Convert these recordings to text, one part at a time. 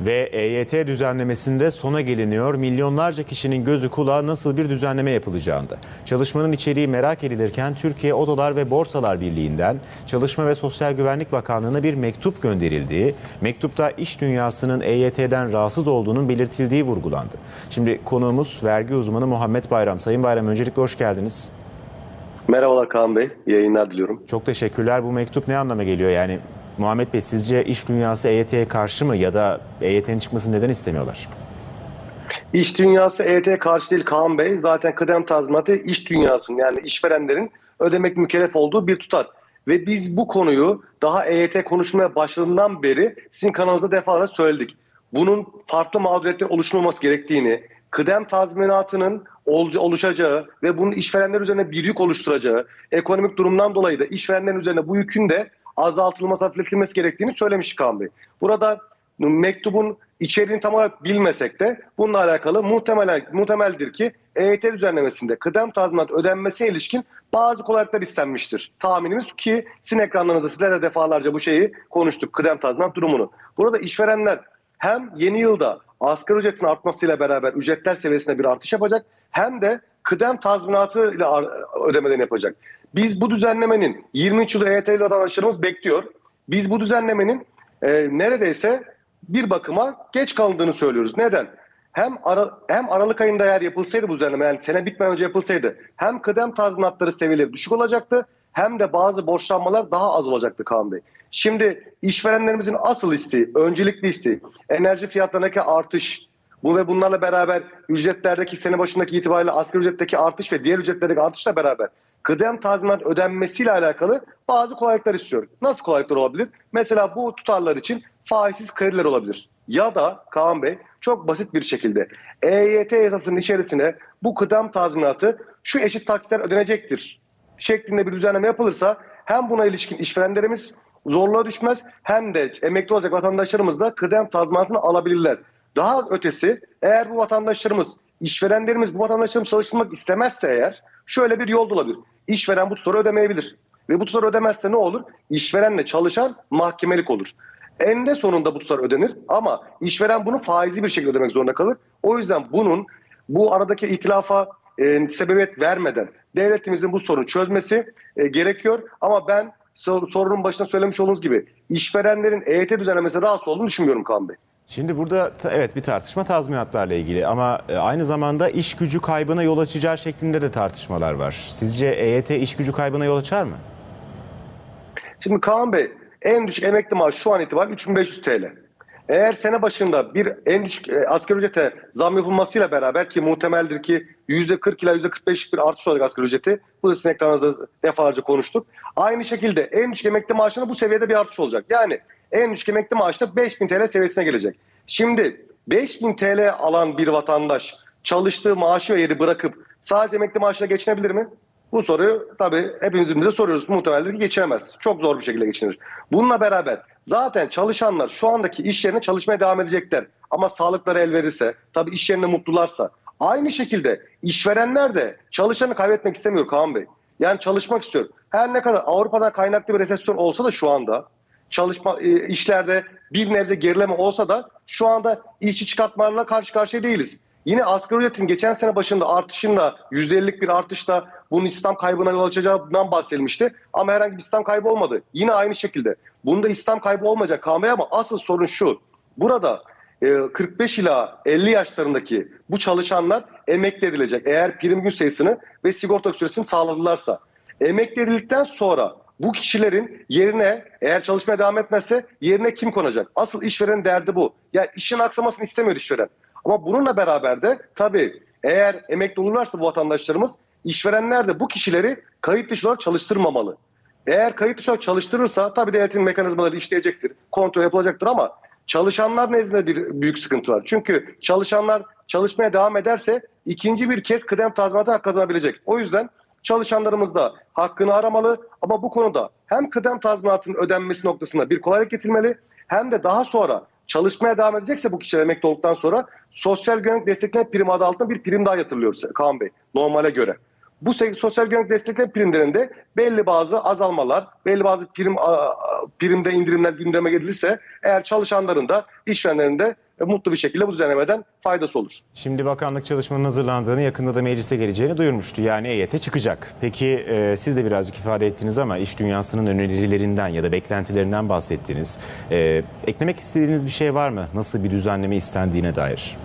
Ve EYT düzenlemesinde sona geliniyor. Milyonlarca kişinin gözü kulağı nasıl bir düzenleme yapılacağında. Çalışmanın içeriği merak edilirken Türkiye Odalar ve Borsalar Birliği'nden Çalışma ve Sosyal Güvenlik Bakanlığı'na bir mektup gönderildiği, mektupta iş dünyasının EYT'den rahatsız olduğunun belirtildiği vurgulandı. Şimdi konuğumuz vergi uzmanı Muhammed Bayram. Sayın Bayram öncelikle hoş geldiniz. Merhabalar Kaan Bey. Yayınlar diliyorum. Çok teşekkürler. Bu mektup ne anlama geliyor? Yani Muhammed Bey sizce iş dünyası EYT'ye karşı mı ya da EYT'nin çıkmasını neden istemiyorlar? İş dünyası EYT'ye karşı değil Kaan Bey. Zaten kıdem tazminatı iş dünyasının yani işverenlerin ödemek mükellef olduğu bir tutar. Ve biz bu konuyu daha EYT konuşmaya başladığından beri sizin kanalınızda defalarca söyledik. Bunun farklı mağduriyetler oluşturulması gerektiğini, kıdem tazminatının ol- oluşacağı ve bunun işverenler üzerine bir yük oluşturacağı, ekonomik durumdan dolayı da işverenlerin üzerine bu yükün de azaltılması, hafifletilmesi gerektiğini söylemiş Kaan Bey. Burada mektubun içeriğini tam olarak bilmesek de bununla alakalı muhtemelen muhtemeldir ki EYT düzenlemesinde kıdem tazminat ödenmesine ilişkin bazı kolaylıklar istenmiştir. Tahminimiz ki sizin ekranlarınızda sizlerle defalarca bu şeyi konuştuk. Kıdem tazminat durumunu. Burada işverenler hem yeni yılda asgari ücretin artmasıyla beraber ücretler seviyesinde bir artış yapacak hem de kıdem tazminatı ile ödemelerini yapacak. Biz bu düzenlemenin 23 yıl EYT'li vatandaşlarımız bekliyor. Biz bu düzenlemenin e, neredeyse bir bakıma geç kalındığını söylüyoruz. Neden? Hem ara, hem Aralık ayında eğer yapılsaydı bu düzenleme yani sene bitmeden önce yapılsaydı hem kıdem tazminatları seviyeleri düşük olacaktı hem de bazı borçlanmalar daha az olacaktı Kaan Bey. Şimdi işverenlerimizin asıl isteği, öncelikli isteği enerji fiyatlarındaki artış, bu ve bunlarla beraber ücretlerdeki sene başındaki itibariyle asgari ücretteki artış ve diğer ücretlerdeki artışla beraber kıdem tazminat ödenmesiyle alakalı bazı kolaylıklar istiyor. Nasıl kolaylıklar olabilir? Mesela bu tutarlar için faizsiz krediler olabilir. Ya da Kaan Bey çok basit bir şekilde EYT yasasının içerisine bu kıdem tazminatı şu eşit taksitler ödenecektir şeklinde bir düzenleme yapılırsa hem buna ilişkin işverenlerimiz zorluğa düşmez hem de emekli olacak vatandaşlarımız da kıdem tazminatını alabilirler. Daha ötesi eğer bu vatandaşlarımız, işverenlerimiz bu vatandaşlarımız çalıştırmak istemezse eğer şöyle bir yol olabilir. İşveren bu tutarı ödemeyebilir. Ve bu tutarı ödemezse ne olur? İşverenle çalışan mahkemelik olur. Eninde sonunda bu tutar ödenir ama işveren bunu faizli bir şekilde ödemek zorunda kalır. O yüzden bunun bu aradaki ihtilafa e, sebebiyet vermeden devletimizin bu sorunu çözmesi e, gerekiyor. Ama ben sor- sorunun başına söylemiş olduğunuz gibi işverenlerin EYT düzenlemesi rahatsız olduğunu düşünmüyorum Kaan Bey. Şimdi burada evet bir tartışma tazminatlarla ilgili ama e, aynı zamanda iş gücü kaybına yol açacağı şeklinde de tartışmalar var. Sizce EYT iş gücü kaybına yol açar mı? Şimdi Kaan Bey en düşük emekli maaşı şu an itibariyle 3500 TL. Eğer sene başında bir en düşük e, asgari ücrete zam yapılmasıyla beraber ki muhtemeldir ki %40 ila %45'lik bir artış olacak asgari ücreti. Bu da sizin ekranınızda defalarca konuştuk. Aynı şekilde en düşük emekli maaşında bu seviyede bir artış olacak. Yani en düşük emekli maaşı da 5000 TL seviyesine gelecek. Şimdi 5000 TL alan bir vatandaş çalıştığı maaşı ve yeri bırakıp sadece emekli maaşına geçinebilir mi? Bu soruyu tabii hepimiz birbirimize soruyoruz. Muhtemeldir ki geçinemez. Çok zor bir şekilde geçinir. Bununla beraber zaten çalışanlar şu andaki iş yerine çalışmaya devam edecekler. Ama sağlıkları el verirse, tabii iş yerinde mutlularsa. Aynı şekilde işverenler de çalışanı kaybetmek istemiyor Kaan Bey. Yani çalışmak istiyor. Her ne kadar Avrupa'dan kaynaklı bir resesyon olsa da şu anda çalışma e, işlerde bir nebze gerileme olsa da şu anda işçi çıkartmalarla karşı karşıya değiliz. Yine asgari ücretin geçen sene başında artışınla %50'lik bir artışla bunun İslam kaybına yol açacağından bahsedilmişti. Ama herhangi bir İslam kaybı olmadı. Yine aynı şekilde. Bunda İslam kaybı olmayacak KM'ye ama asıl sorun şu. Burada e, 45 ila 50 yaşlarındaki bu çalışanlar emekli edilecek. Eğer prim gün sayısını ve sigorta süresini sağladılarsa. Emekli edildikten sonra bu kişilerin yerine eğer çalışmaya devam etmezse yerine kim konacak? Asıl işverenin derdi bu. Ya işin aksamasını istemiyor işveren. Ama bununla beraber de tabii eğer emekli olurlarsa bu vatandaşlarımız işverenler de bu kişileri kayıt dışı olarak çalıştırmamalı. Eğer kayıt dışı olarak çalıştırırsa tabii devletin mekanizmaları işleyecektir, kontrol yapılacaktır ama çalışanlar nezdinde bir büyük sıkıntı var. Çünkü çalışanlar çalışmaya devam ederse ikinci bir kez kıdem tazminatı hak kazanabilecek. O yüzden çalışanlarımız da hakkını aramalı ama bu konuda hem kıdem tazminatının ödenmesi noktasında bir kolaylık getirmeli hem de daha sonra çalışmaya devam edecekse bu kişiler emekli olduktan sonra sosyal güvenlik destekleme primi adı altında bir prim daha yatırılıyor Kaan Bey normale göre. Bu sosyal güvenlik destekleme primlerinde belli bazı azalmalar, belli bazı prim primde indirimler gündeme gelirse eğer çalışanların da işverenlerin de mutlu bir şekilde bu düzenlemeden faydası olur. Şimdi bakanlık çalışmanın hazırlandığını yakında da meclise geleceğini duyurmuştu. Yani EYT çıkacak. Peki e, siz de birazcık ifade ettiniz ama iş dünyasının önerilerinden ya da beklentilerinden bahsettiniz. E, eklemek istediğiniz bir şey var mı? Nasıl bir düzenleme istendiğine dair?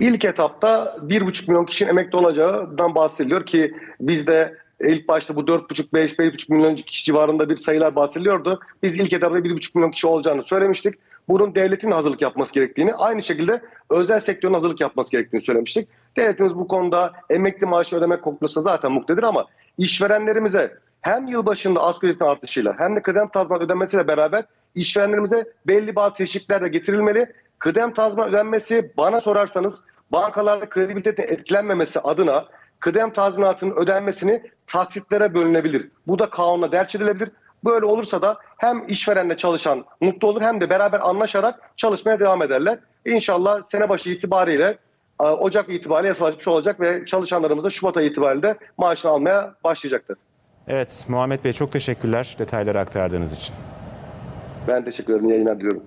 İlk etapta 1,5 milyon kişinin emekli olacağından bahsediliyor ki bizde ilk başta bu 4,5-5-5,5 milyon kişi civarında bir sayılar bahsediliyordu. Biz ilk etapta 1,5 milyon kişi olacağını söylemiştik. Bunun devletin hazırlık yapması gerektiğini, aynı şekilde özel sektörün hazırlık yapması gerektiğini söylemiştik. Devletimiz bu konuda emekli maaşı ödemek konusunda zaten muktedir ama işverenlerimize hem yılbaşında asgari ücretin artışıyla hem de kıdem tazminat ödenmesiyle beraber işverenlerimize belli bazı teşvikler de getirilmeli. Kıdem tazminat ödenmesi bana sorarsanız bankalarda kredibilitenin etkilenmemesi adına kıdem tazminatının ödenmesini taksitlere bölünebilir. Bu da kanunla derç edilebilir. Böyle olursa da hem işverenle çalışan mutlu olur hem de beraber anlaşarak çalışmaya devam ederler. İnşallah sene başı itibariyle e, Ocak itibariyle yasalaşmış olacak ve çalışanlarımız da Şubat ayı itibariyle de maaşını almaya başlayacaktır. Evet Muhammed Bey çok teşekkürler detayları aktardığınız için. Ben teşekkür ederim. Yayınlar diliyorum.